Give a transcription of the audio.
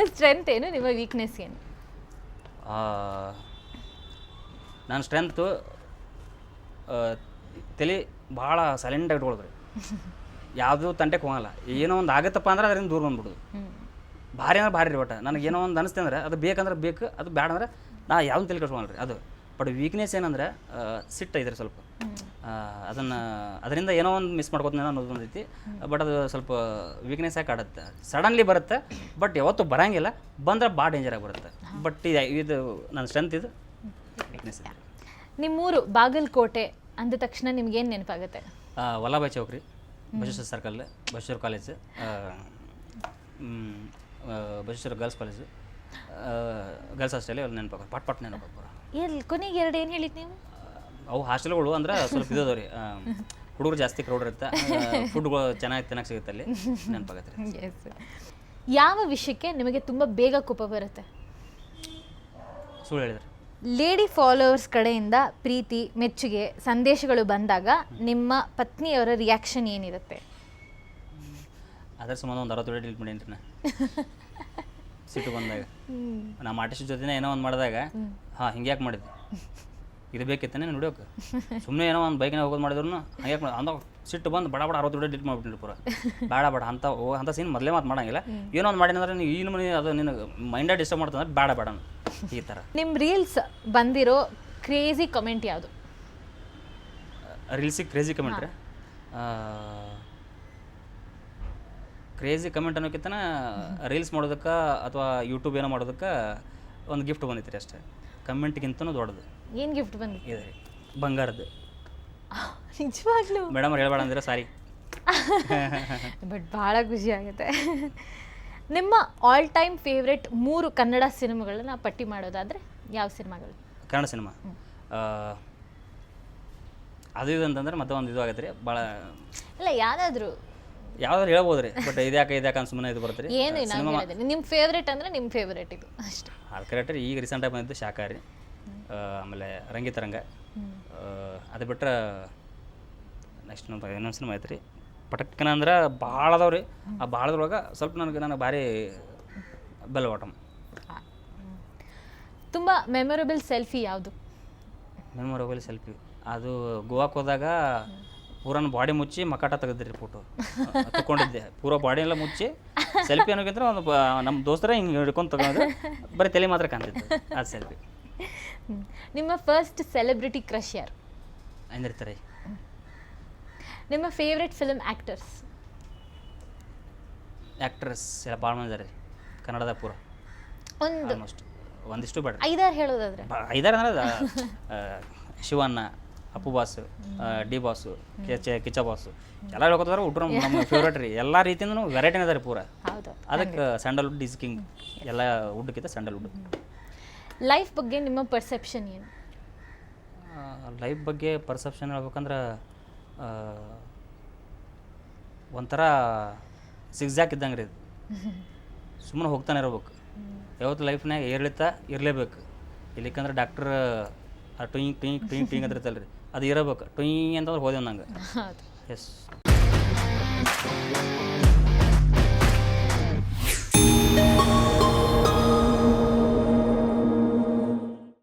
ನಿಮ್ಮ ಸ್ಟ್ರೆಂತ್ ಏನು ನಿಮ್ಮ ವೀಕ್ನೆಸ್ ಏನು? ನನ್ನ ಸ್ಟ್ರೆಂತು ತಲೆ ಭಾಳ ಸೈಲೆಂಟಾಗಿ ರೀ. ಯಾವುದು ತಂಟೆಗೆ ಹೋಗಲ್ಲ. ಏನೋ ಒಂದು ಆಗತ್ತಪ್ಪ ಅಂದ್ರೆ ಅದರಿಂದ ದೂರ ಬಂದ್ಬಿಡೋದು. ಭಾರಿ ಅಂದ್ರೆ ಭಾರಿ ರೀ ಒಟ್ಟು. ನನಗೆ ಏನೋ ಒಂದು ಅನಿಸ್ತೆ ಅಂದ್ರೆ ಅದು ಬೇಕಂದ್ರೆ ಬೇಕು ಅದು ಬೇಡ ಅಂದ್ರೆ ನಾ ಯಾವ್ದು ತಲೆ ಕೆಡ್ಸ್ಕೊಳಲ್ಲ ರೀ ಅದು. ಬಟ್ ವೀಕ್ನೆಸ್ ಏನಂದ್ರೆ ಸಿಟ್ಟ ಇದ್ರೆ ಸ್ವಲ್ಪ. ಅದನ್ನು ಅದರಿಂದ ಏನೋ ಒಂದು ಮಿಸ್ ಮಾಡ್ಕೋತೀನಿ ಅನ್ನೋದು ಬಂದೈತಿ ಬಟ್ ಅದು ಸ್ವಲ್ಪ ವೀಕ್ನೆಸ್ ಆಗಿ ಕಾಡುತ್ತೆ ಸಡನ್ಲಿ ಬರುತ್ತೆ ಬಟ್ ಯಾವತ್ತೂ ಬರಂಗಿಲ್ಲ. ಬಂದ್ರೆ ಭಾಳ ಡೇಂಜರ್ ಆಗಿ ಬರುತ್ತೆ. ಬಟ್ ಇದು ಇದು ನನ್ನ ಸ್ಟ್ರೆಂತ್ ಇದು. ವೀಕ್ನೆಸ್ ನಿಮ್ಮೂರು ಬಾಗಲಕೋಟೆ ಅಂದ ತಕ್ಷಣ ನಿಮ್ಗೇನು ನೆನಪಾಗುತ್ತೆ? Vallabhbhai Vallabhbhai ಚೌಕ್ರಿ Basaveshwara circle Basaveshwara college Basaveshwara girls college girls hostel ಅಲ್ಲಿ ನೆನಪಾಗ ಪಟ್ ಪಟ್ ನೆನಪಾಗ ಎಲ್ಲಿ ಕೊನೆಗೆ ಎರಡು ಏನು ಹೇಳಿದ್ ನೀವು? ಅವು ಹಾಸ್ಟೆಲ್ಗಳು ಅಂದ್ರೆ ಸ್ವಲ್ಪ ಇದಾವೆ ರೀ ಹುಡುಗರು ಜಾಸ್ತಿ ಕ್ರೌಡ್ ಇರುತ್ತೆ ಫುಡ್ಗಳು ಚೆನ್ನಾಗಿ ತಿನ್ನಕ್ಕೆ ಸಿಗುತ್ತೆ ಅಲ್ಲಿ ನೆನಪಾಗತ್ತೆ ರೀ. ಯಾವ ವಿಷಯಕ್ಕೆ ನಿಮಗೆ ತುಂಬ ಬೇಗ ಕೋಪ ಬರುತ್ತೆ? ಸುಳ್ಳು ಹೇಳಿದ್ರೆ. ಲೇಡಿ ಫಾಲೋವರ್ಸ್ ಕಡೆಯಿಂದ ಪ್ರೀತಿ ಮೆಚ್ಚುಗೆ ಸಂದೇಶಗಳು ಬಂದಾಗ ನಿಮ್ಮ ಪತ್ನಿಯವರ ರಿಯಾಕ್ಷನ್ ಏನಿರುತ್ತೆ? ಅದ್ರ ಸಂಬಂಧ ಒಂದು ಅರವತ್ತು ಡಿಲೀಟ್ ಮಾಡಿ ನಾ ಸಿಟ್ಟು ಬಂದಾಗ. ನಮ್ಮ ಆರ್ಟಿಸ್ಟ್ ಜೊತೆನೇ ಏನೋ ಒಂದು ಮಾಡಿದಾಗ ಹಾಂ ಹಿಂಗೆ ಯಾಕೆ ಮಾಡಿದ್ದೆ? ಇದು ಬೇಕಿತ್ತಾನೆ ನೋಡ್ಯೋಕೆ ಸುಮ್ಮನೆ ಏನೋ ಒಂದು ಬೈಕ್ನಾಗ ಹೋಗೋದು ಮಾಡಿದ್ರು ಹಂಗೆ ಮಾಡಿ ಅಂದ ಸಿಟ್ಟು ಬಂದು ಬಡ ಬಡ ಅರವತ್ತು ಡಿಲೀಟ್ ಮಾಡಿಬಿಟ್ಟಿನಿ ಪೂರ. ಬೇಡ ಬೇಡ ಅಂತ ಓ ಅಂತ ಸೀನ್ ಮೊದಲೇ ಮಾತು ಮಾಡಂಗಿಲ್ಲ. ಏನೋ ಒಂದು ಮಾಡಿದ್ರೆ ನೀವು ಈ ಮನೆ ಅದು ನಿನಗೆ ಮೈಂಡ ಡಿಸ್ಟರ್ಬ್ ಮಾಡ್ತಂದ್ರೆ ಬೇಡ ಬೇಡ ಈ ಥರ ನಿಮ್ಮ ರೀಲ್ಸ್ ಬಂದಿರೋ ಕ್ರೇಜಿ ಕಮೆಂಟ್ ಯಾವುದು? ರೀಲ್ಸಿಗೆ ಕ್ರೇಜಿ ಕಮೆಂಟ್ ರೀ? ಕ್ರೇಜಿ ಕಮೆಂಟ್ ಅನ್ನೋಕ್ಕಿಂತ ರೀಲ್ಸ್ ಮಾಡೋದಕ್ಕೆ ಅಥವಾ ಯೂಟ್ಯೂಬ್ ಏನೋ ಮಾಡೋದಕ್ಕೆ ಒಂದು ಗಿಫ್ಟ್ ಬಂದಿತ್ತು ರೀ ಅಷ್ಟೇ. ಕಮೆಂಟ್ಗಿಂತನೂ ದೊಡ್ಡದು. ಏನು ಗಿಫ್ಟ್ ಬಂದಿದೆ ಇದೆ ರೀ. ಬಂಗಾರದ್ದು. ನಿಜವಾಗ್ಲೂ? ಮೇಡಮ್ ಹೇಳಬೇಡ ಹೇಳ್ಬೇಡ ಅಂದ್ರೆ? ಸಾರಿ ಬಟ್ ಭಾಳ ಖುಷಿ ಆಗುತ್ತೆ. ನಿಮ್ಮ ಆಲ್ ಟೈಮ್ ಫೇವ್ರೆಟ್ ಮೂರು ಕನ್ನಡ ಸಿನಿಮಾಗಳನ್ನ ಪಟ್ಟಿ ಮಾಡೋದಾದರೆ ಯಾವ ಸಿನಿಮಾಗಳು? ಕನ್ನಡ ಸಿನಿಮಾ? ಅದು ಇದು ಅಂತಂದ್ರೆ ಮತ್ತೆ ಒಂದು ಇದು ಆಗುತ್ತೆ ರೀ. ಭಾಳ ಇಲ್ಲ ಯಾವುದಾದ್ರೂ ಯಾವ್ದಾರು ಹೇಳ್ಬೋದು ರೀ ಬಟ್ ಇದ್ಯಾಕೆ ಇದ್ಯಾಕೆ ಅಂತ ಸುಮ್ಮನೆ ಇದು ಬರುತ್ತೆ ರೀ ಏನು ನಾನು ಹೇಳಿದೆ ನಿಮ್ಮ ಫೇವ್ರೇಟ್ ಅಂದರೆ ನಿಮ್ಮ ಫೇವ್ರೇಟ್ ಇದು ಅಷ್ಟೇ. ಅದು ಕರೆಕ್ಟ್ ರೀ ಈಗ ರೀಸೆಂಟಾಗಿ ಬಂದಿದ್ದು ಶಾಖಾರಿ ಆಮೇಲೆ ರಂಗಿತರಂಗ ಅದು ಬಿಟ್ರೆ ನೆಕ್ಸ್ಟ್ ನಮ್ಮ ಇನ್ನೊಂದು ಸಿನಿಮಾ ಐತೆ ರೀ ಪಟಕ್ಕನ ಅಂದ್ರೆ ಭಾಳ ಅದಾವ ರೀ. ಆ ಭಾಳದ್ರೊಳಗೆ ಸ್ವಲ್ಪ ನನಗೆ ನನಗೆ ಭಾರಿ ಬೆಲ್ ಬಾಟಮ್. ತುಂಬ ಮೆಮೊರಬಲ್ ಸೆಲ್ಫಿ ಯಾವುದು? ಮೆಮೊರಬಲ್ ಸೆಲ್ಫಿ ಅದು ಗೋವಾಕ್ಕೆ ಹೋದಾಗ ಪೂರ ಬಾಡಿ ಮುಚ್ಚಿ ಮಕಾಟ ತೆಗೆದ್ರಿ ಫೋಟೋ ತಗೊಂಡಿದ್ದೆ ಪೂರ ಬಾಡಿ ಎಲ್ಲ ಮುಚ್ಚಿ ಸೆಲ್ಫಿ ಅನ್ನೋಕ್ಕಿಂತ ಒಂದು ನಮ್ಮ ದೋಸ್ತರ ಹಿಂಗೆ ಹಿಡ್ಕೊಂಡು ತಗೊಂಡ್ರೆ ಬರೀ ತಲೆ ಮಾತ್ರ ಕಾಣ್ತಿತ್ತು. ಆ ಸೆಲ್ಫಿ ನಿಮ್ಮ ಫಸ್ಟ್ ಸೆಲೆಬ್ರಿಟಿ ಕ್ರಶ್ ಯಾರು? ಅಂದಿರ್ತಾರೆ ನಿಮ್ಮ ಫೇವ್ರೆಟ್ ಫಿಲ್ಮ್ ಆ್ಯಕ್ಟರ್ಸ್ ಆ್ಯಕ್ಟ್ರೆಸ್ ಎಲ್ಲ ಭಾಳ ಮಂದಿ ಇದಾರೆ. ಕನ್ನಡದ ಪೂರ. ಒಂದು ಒಂದಿಷ್ಟು ಬೇಡ ಐದಾರು ಹೇಳೋದಾದ್ರೆ. ಐದಾರು ಅಂದ್ರೆ Shivanna Appu boss D boss ಕೆಚ Kichcha boss ಎಲ್ಲ ಹೇಳ್ಕೊತಾರೆ ಹುಟ್ರು ನಮ್ಮ ಫೇವ್ರೇಟ್ ರೀ. ಎಲ್ಲ ರೀತಿಯಿಂದ ವೆರೈಟಿನ ರೀ ಪೂರ. ಅದಕ್ಕೆ ಸ್ಯಾಂಡಲ್ವುಡ್ ಇಸ್ ಕಿಂಗ್ ಎಲ್ಲ ವುಡ್ಕಿಂತ ಸ್ಯಾಂಡಲ್ವುಡ್ ಲೈಫ್ ಬಗ್ಗೆ ನಿಮ್ಮ ಪರ್ಸೆಪ್ಷನ್ ಏನು? ಲೈಫ್ ಬಗ್ಗೆ ಪರ್ಸೆಪ್ಷನ್ ಹೇಳ್ಬೇಕಂದ್ರೆ ಒಂಥರ ಸಿಗ್ಸಾಕ್ ಇದ್ದಂಗೆ ರೀ ಸುಮ್ಮನೆ ಹೋಗ್ತಾನೆ ಇರ್ಬೇಕು. ಯಾವತ್ತು ಲೈಫ್ನಾಗ ಏರಿಳಿತ ಇರಲೇಬೇಕು. ಇಲ್ಲಿಕಂದ್ರೆ ಡಾಕ್ಟ್ರ್ ಟುಯಿಂಗ್ ಟುಯಿಂಗ್ ಟುಯಿಂಗ್ ಟುಯಿಂಗ್ ಅಂತ ಇರ್ತಲ್ಲ ರೀ ಅದು ಇರಬೇಕು. ಟುಯಿಂಗ್ ಅಂತಂದ್ರೆ ಹೋದೆವು ನಂಗೆ. ಎಸ್